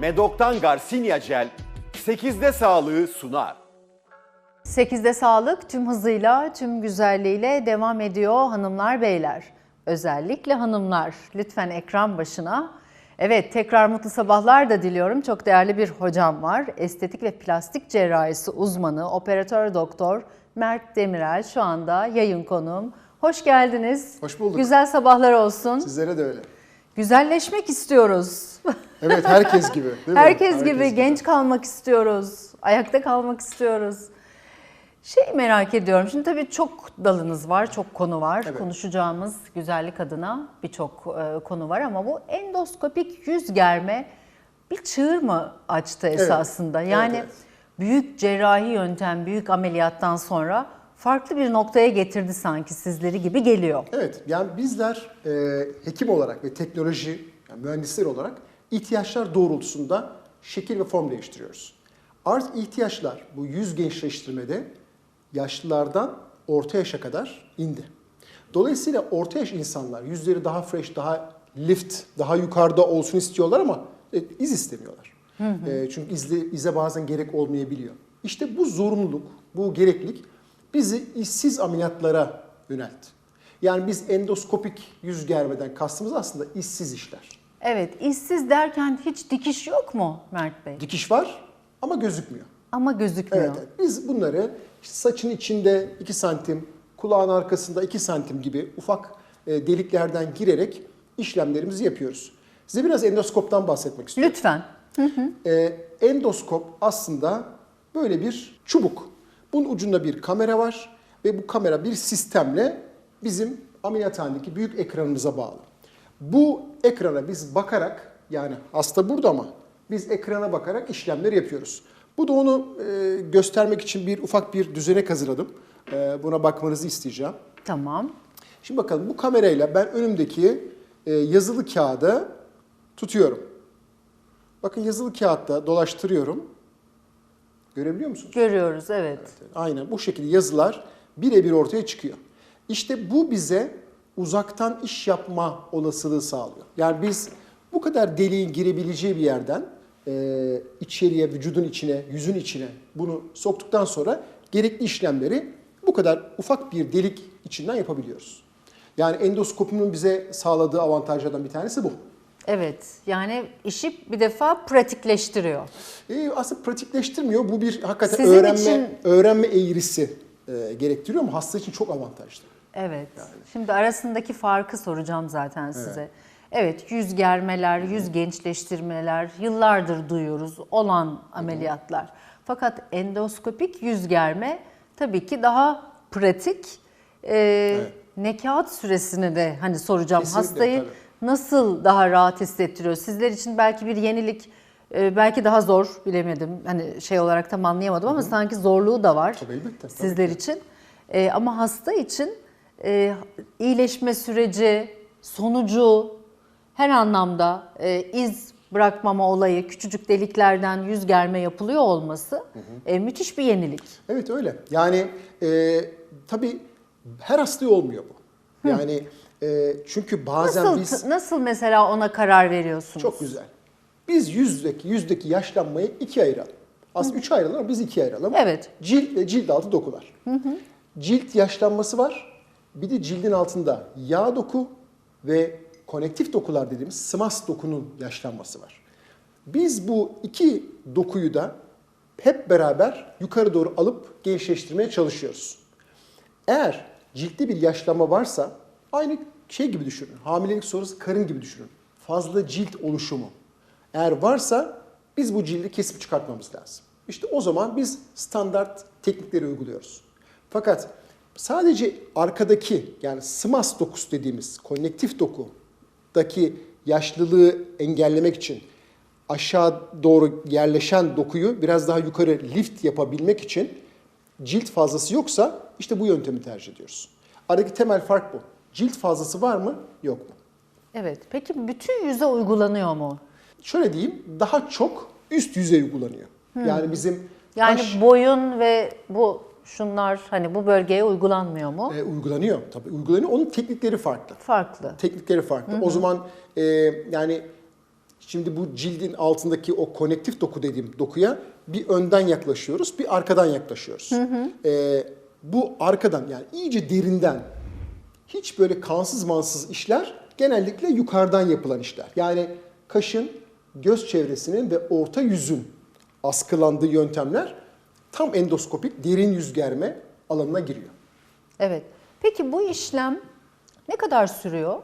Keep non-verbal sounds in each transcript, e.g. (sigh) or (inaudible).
Medok'tan Garcinia Gel 8'de sağlığı sunar. 8'de sağlık tüm hızıyla, tüm güzelliğiyle devam ediyor hanımlar beyler. Özellikle hanımlar lütfen ekran başına. Evet tekrar mutlu sabahlar da diliyorum. Çok değerli bir hocam var. Estetik ve plastik cerrahisi uzmanı, operatör doktor Mert Demirel şu anda yayın konuğum. Hoş geldiniz. Hoş bulduk. Güzel sabahlar olsun. Sizlere de öyle. Güzelleşmek istiyoruz. (laughs) Evet herkes gibi. Değil mi? Herkes gibi genç kalmak istiyoruz. Ayakta kalmak istiyoruz. Şey merak ediyorum. Şimdi tabii çok dalınız var, çok konu var. Evet. Konuşacağımız güzellik adına birçok e, konu var ama bu endoskopik yüz germe bir çığır mı açtı esasında? Evet, Yani evet. büyük cerrahi yöntem, büyük ameliyattan sonra farklı bir noktaya getirdi sanki sizleri gibi geliyor. Evet yani bizler e, hekim olarak ve teknoloji yani mühendisler olarak ihtiyaçlar doğrultusunda şekil ve form değiştiriyoruz. Artık ihtiyaçlar bu yüz gençleştirmede yaşlılardan orta yaşa kadar indi. Dolayısıyla orta yaş insanlar yüzleri daha fresh, daha lift, daha yukarıda olsun istiyorlar ama e, iz istemiyorlar. E, çünkü izle, ize bazen gerek olmayabiliyor. İşte bu zorunluluk, bu gereklilik bizi işsiz ameliyatlara yöneltti. Yani biz endoskopik yüz germeden kastımız aslında işsiz işler. Evet, işsiz derken hiç dikiş yok mu Mert Bey? Dikiş var ama gözükmüyor. Ama gözükmüyor. Evet, evet. Biz bunları işte saçın içinde 2 santim, kulağın arkasında 2 santim gibi ufak e, deliklerden girerek işlemlerimizi yapıyoruz. Size biraz endoskoptan bahsetmek istiyorum. Lütfen. E, endoskop aslında böyle bir çubuk. Bunun ucunda bir kamera var ve bu kamera bir sistemle bizim ameliyathanedeki büyük ekranımıza bağlı. Bu ekrana biz bakarak yani hasta burada ama biz ekrana bakarak işlemler yapıyoruz. Bu da onu e, göstermek için bir ufak bir düzenek hazırladım. E, buna bakmanızı isteyeceğim. Tamam. Şimdi bakalım bu kamerayla ben önümdeki e, yazılı kağıdı tutuyorum. Bakın yazılı kağıtta dolaştırıyorum. Görebiliyor musunuz? Görüyoruz evet. Aynen bu şekilde yazılar birebir ortaya çıkıyor. İşte bu bize uzaktan iş yapma olasılığı sağlıyor. Yani biz bu kadar deliğin girebileceği bir yerden e, içeriye, vücudun içine, yüzün içine bunu soktuktan sonra gerekli işlemleri bu kadar ufak bir delik içinden yapabiliyoruz. Yani endoskopinin bize sağladığı avantajlardan bir tanesi bu. Evet yani işi bir defa pratikleştiriyor. E, aslında pratikleştirmiyor. Bu bir hakikaten Sizin öğrenme için- öğrenme eğrisi e, gerektiriyor ama hasta için çok avantajlı. Evet. Şimdi arasındaki farkı soracağım zaten size. Evet yüz germeler, yüz gençleştirmeler yıllardır duyuyoruz olan ameliyatlar. Fakat endoskopik yüz germe tabii ki daha pratik. Ee, Ne kağıt süresini de hani soracağım Kesinlikle, hastayı tabii. nasıl daha rahat hissettiriyor? Sizler için belki bir yenilik, e, belki daha zor bilemedim. Hani şey olarak tam anlayamadım ama sanki zorluğu da var Tabii, elbette, tabii sizler ki. için. E, ama hasta için e, iyileşme süreci, sonucu her anlamda e, iz bırakmama olayı, küçücük deliklerden yüz germe yapılıyor olması e, müthiş bir yenilik. Evet öyle. Yani e, tabii her hastaya olmuyor bu. Yani e, çünkü bazen Nasıl biz nasıl mesela ona karar veriyorsunuz? çok güzel. Biz yüzdeki yüzdeki yaşlanmayı ikiye ayıralım. Aslında üç ayıralım ama biz ikiye ayıralım. Evet. Cilt ve cilt altı dokular. Cilt yaşlanması var. Bir de cildin altında yağ doku ve konektif dokular dediğimiz sımas dokunun yaşlanması var. Biz bu iki dokuyu da hep beraber yukarı doğru alıp gençleştirmeye çalışıyoruz. Eğer ciltte bir yaşlanma varsa aynı şey gibi düşünün. Hamilelik sonrası karın gibi düşünün. Fazla cilt oluşumu. Eğer varsa biz bu cildi kesip çıkartmamız lazım. İşte o zaman biz standart teknikleri uyguluyoruz. Fakat sadece arkadaki yani sımas dokusu dediğimiz konektif dokudaki yaşlılığı engellemek için aşağı doğru yerleşen dokuyu biraz daha yukarı lift yapabilmek için cilt fazlası yoksa işte bu yöntemi tercih ediyoruz. Aradaki temel fark bu. Cilt fazlası var mı yok mu? Evet. Peki bütün yüze uygulanıyor mu? Şöyle diyeyim daha çok üst yüzey uygulanıyor. Yani bizim Yani kaş- boyun ve bu şunlar hani bu bölgeye uygulanmıyor mu? e, uygulanıyor tabii uygulanıyor. Onun teknikleri farklı. Farklı. Teknikleri farklı. O zaman e, yani Şimdi bu cildin altındaki o konektif doku dediğim dokuya bir önden yaklaşıyoruz, bir arkadan yaklaşıyoruz. Ee, bu arkadan yani iyice derinden hiç böyle kansız mansız işler genellikle yukarıdan yapılan işler. Yani kaşın, göz çevresinin ve orta yüzün askılandığı yöntemler tam endoskopik derin yüz germe alanına giriyor. Evet. Peki bu işlem ne kadar sürüyor?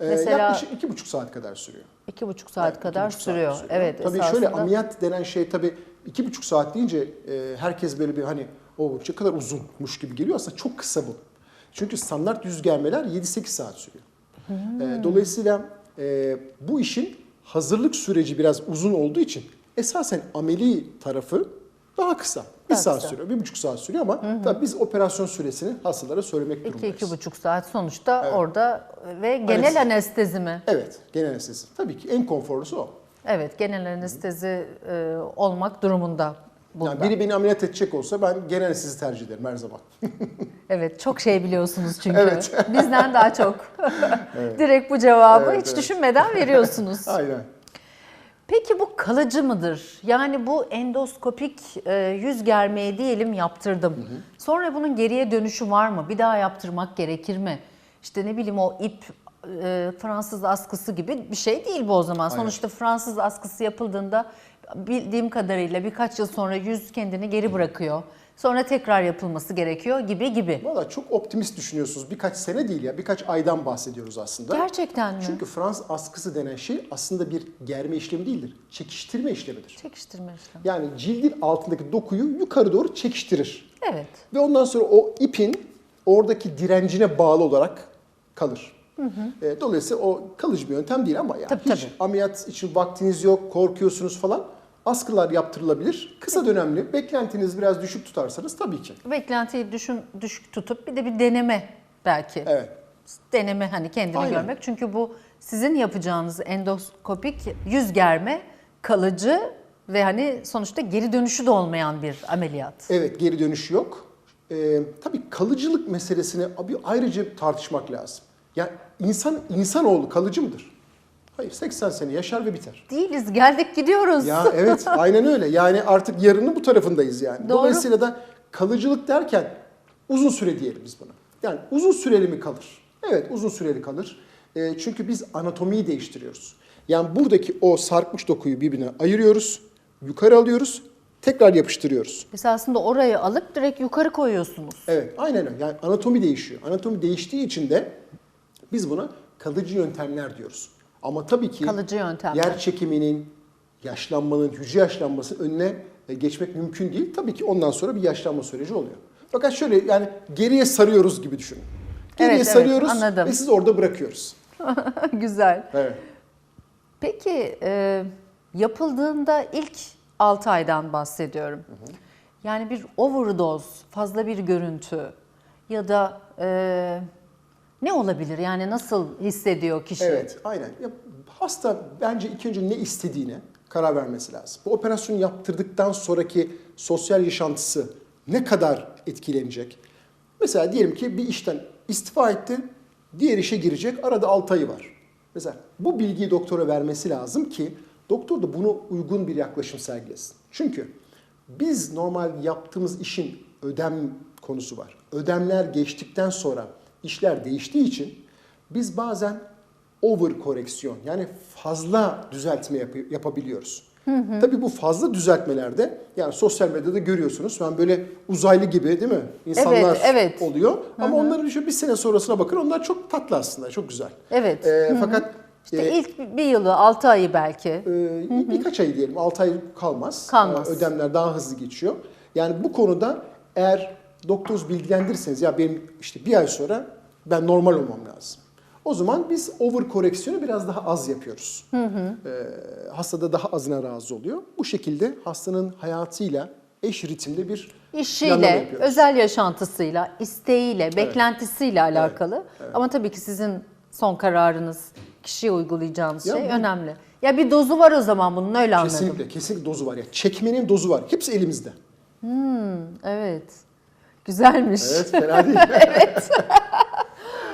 Ee, Mesela- yaklaşık iki buçuk saat kadar sürüyor. İki buçuk saat Evet, kadar iki buçuk saat sürüyor. Evet. Tabii esasında- şöyle ameliyat denen şey tabii iki buçuk saat deyince e, herkes böyle bir hani o ne kadar uzunmuş gibi geliyor. Aslında çok kısa bu. Çünkü standart yüz germeler 7-8 saat sürüyor. Hmm. E, dolayısıyla e, bu işin hazırlık süreci biraz uzun olduğu için esasen ameli tarafı daha kısa. Bir Daha saat kısa. sürüyor, bir buçuk saat sürüyor ama tabii biz operasyon süresini hastalara söylemek İki, durumundayız. iki buçuk saat sonuçta orada ve genel Anestezi. anestezi mi? Evet, genel anestezi. Tabii ki en konforlusu o. Evet, genel anestezi e, olmak durumunda bunda. Yani biri beni ameliyat edecek olsa ben genel anestezi tercih ederim her zaman. (laughs) Evet, çok şey biliyorsunuz çünkü. Evet. Bizden daha çok. (laughs) Direkt bu cevabı Evet, hiç evet. düşünmeden veriyorsunuz. Aynen. Peki bu kalıcı mıdır? Yani bu endoskopik e, yüz germeyi diyelim yaptırdım. Sonra bunun geriye dönüşü var mı? Bir daha yaptırmak gerekir mi? İşte ne bileyim o ip e, Fransız askısı gibi bir şey değil bu o zaman. Sonuçta Fransız askısı yapıldığında bildiğim kadarıyla birkaç yıl sonra yüz kendini geri bırakıyor. Sonra tekrar yapılması gerekiyor gibi gibi. Valla çok optimist düşünüyorsunuz. Birkaç sene değil ya, birkaç aydan bahsediyoruz aslında. Gerçekten mi? Çünkü Fransız askısı denen şey aslında bir germe işlemi değildir. Çekiştirme işlemidir. Çekiştirme işlemi. Yani cildin altındaki dokuyu yukarı doğru çekiştirir. Evet. Ve ondan sonra o ipin oradaki direncine bağlı olarak kalır. E, Dolayısıyla o kalıcı bir yöntem değil ama yani Tabii, hiç tabii. ameliyat için vaktiniz yok, korkuyorsunuz falan. Askılar yaptırılabilir. Kısa dönemli, beklentiniz biraz düşük tutarsanız tabii ki. Beklentiyi düşün, düşük tutup bir de bir deneme belki. Evet. Deneme hani kendini Aynen. görmek. Çünkü bu sizin yapacağınız endoskopik yüz germe kalıcı ve hani sonuçta geri dönüşü de olmayan bir ameliyat. Evet geri dönüş yok. Ee, tabii kalıcılık meselesini bir ayrıca tartışmak lazım. Yani insan insanoğlu kalıcı mıdır? Hayır 80 sene yaşar ve biter. Değiliz geldik gidiyoruz. Ya evet (laughs) aynen öyle. Yani artık yarının bu tarafındayız yani. Doğru. Dolayısıyla da kalıcılık derken uzun süre diyelim biz buna. Yani uzun süreli mi kalır? Evet uzun süreli kalır. Ee, çünkü biz anatomiyi değiştiriyoruz. Yani buradaki o sarkmış dokuyu birbirine ayırıyoruz, yukarı alıyoruz, tekrar yapıştırıyoruz. Esasında orayı alıp direkt yukarı koyuyorsunuz. Evet, aynen öyle. Yani anatomi değişiyor. Anatomi değiştiği için de biz buna kalıcı yöntemler diyoruz. Ama tabii ki Kalıcı yöntemler. yer çekiminin, yaşlanmanın, hücre yaşlanmasının önüne e, geçmek mümkün değil. Tabii ki ondan sonra bir yaşlanma süreci oluyor. Fakat şöyle yani geriye sarıyoruz gibi düşünün. Geriye Evet, evet, sarıyoruz anladım. ve siz orada bırakıyoruz. (laughs) Güzel. Evet. Peki e, yapıldığında ilk 6 aydan bahsediyorum. Yani bir overdose, fazla bir görüntü ya da e, ne olabilir? Yani nasıl hissediyor kişi? Evet, aynen. Ya, hasta bence ilk önce ne istediğine karar vermesi lazım. Bu operasyonu yaptırdıktan sonraki sosyal yaşantısı ne kadar etkilenecek? Mesela diyelim ki bir işten istifa etti, diğer işe girecek, arada 6 ayı var. Mesela bu bilgiyi doktora vermesi lazım ki doktor da bunu uygun bir yaklaşım sergilesin. Çünkü biz normal yaptığımız işin ödem konusu var. Ödemler geçtikten sonra işler değiştiği için biz bazen over koreksiyon yani fazla düzeltme yap- yapabiliyoruz. Tabii bu fazla düzeltmelerde yani sosyal medyada görüyorsunuz ben böyle uzaylı gibi değil mi insanlar Evet, evet. oluyor ama onların şu bir sene sonrasına bakın onlar çok tatlı aslında çok güzel. Evet. Ee, fakat İşte e, ilk bir yılı, 6 ayı belki. ee, birkaç ay diyelim 6 ay kalmaz. Kalmaz. Ee, Ödemler daha hızlı geçiyor. Yani bu konuda eğer doktorunuz bilgilendirirseniz ya benim işte bir ay sonra ben normal olmam lazım. O zaman biz over koreksiyonu biraz daha az yapıyoruz. Ee, hasta da daha azına razı oluyor. Bu şekilde hastanın hayatıyla eş ritimde bir İşiyle, özel yaşantısıyla, isteğiyle, beklentisiyle alakalı. Ama tabii ki sizin son kararınız, kişiye uygulayacağınız Ya şey bu- önemli. Ya bir dozu var o zaman bunun öyle anladım. Kesinlikle, kesinlikle dozu var. ya çekmenin dozu var. Hepsi elimizde. Evet. Güzelmiş. Evet, fena değil. (laughs)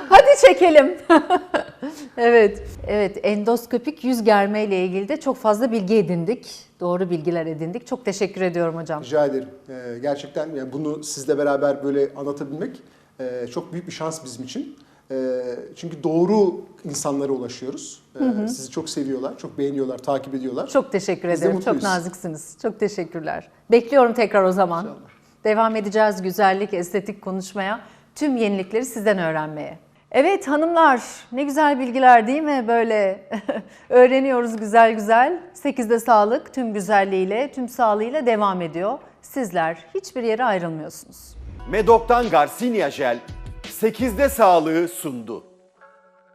Hadi çekelim. (laughs) evet. Evet, endoskopik yüz germe ile ilgili de çok fazla bilgi edindik. Doğru bilgiler edindik. Çok teşekkür ediyorum hocam. Rica ederim. Ee, gerçekten yani bunu sizle beraber böyle anlatabilmek e, çok büyük bir şans bizim için. E, çünkü doğru insanlara ulaşıyoruz. E, Sizi çok seviyorlar, çok beğeniyorlar, takip ediyorlar. Çok teşekkür Biz de ederim. Çok naziksiniz. Çok teşekkürler. Bekliyorum tekrar o zaman. İnşallah. Devam edeceğiz güzellik, estetik konuşmaya. Tüm yenilikleri sizden öğrenmeye. Evet hanımlar ne güzel bilgiler değil mi böyle (laughs) öğreniyoruz güzel güzel. 8'de sağlık tüm güzelliğiyle tüm sağlığıyla devam ediyor. Sizler hiçbir yere ayrılmıyorsunuz. Medok'tan Garcinia Jel 8'de sağlığı sundu.